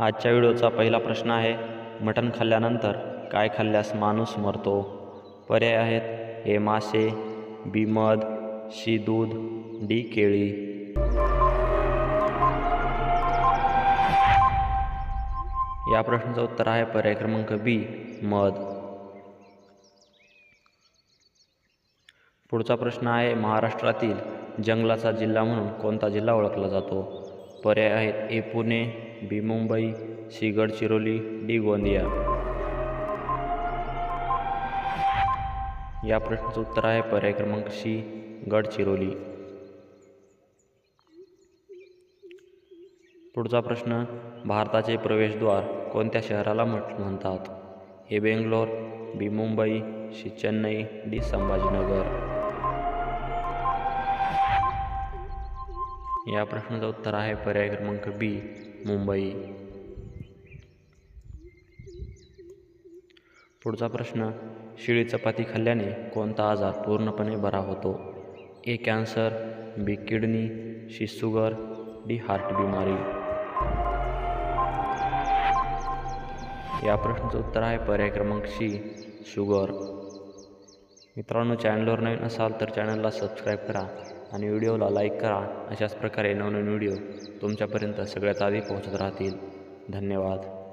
आजच्या व्हिडिओचा पहिला प्रश्न आहे मटण खाल्ल्यानंतर काय खाल्ल्यास माणूस मरतो? पर्याय आहेत ए मासे बी मध सी दूध डी केळी. या प्रश्नाचं उत्तर आहे पर्याय क्रमांक बी मध. पुढचा प्रश्न आहे महाराष्ट्रातील जंगलाचा जिल्हा म्हणून कोणता जिल्हा ओळखला जातो? पर्याय आहेत A Pune B Mumbai C Gadchiroli D Gondia. या प्रश्नाचं उत्तर आहे पर्याय क्रमांक सी गडचिरोली पुढचा प्रश्न भारताचे प्रवेशद्वार कोणत्या शहराला म्हट म्हणतात? A Bangalore B Mumbai C Chennai D Sambhajinagar. या प्रश्नाचं उत्तर आहे पर्याय क्रमांक बी मुंबई. पुढचा प्रश्न शिळी चपाती खाल्ल्याने कोणता आजार पूर्णपणे बरा होतो? A cancer B kidney C sugar D heart बिमारी. या प्रश्नाचं उत्तर आहे पर्याय क्रमांक सी शुगर. मित्रांनो चॅनलवर नवीन असाल तर चॅनलला सबस्क्राईब करा आणि व्हिडिओला लाईक करा. अशाच प्रकारे नवनवीन व्हिडिओ तुमच्यापर्यंत सगळ्यात आधी पोहोचत राहतील. धन्यवाद.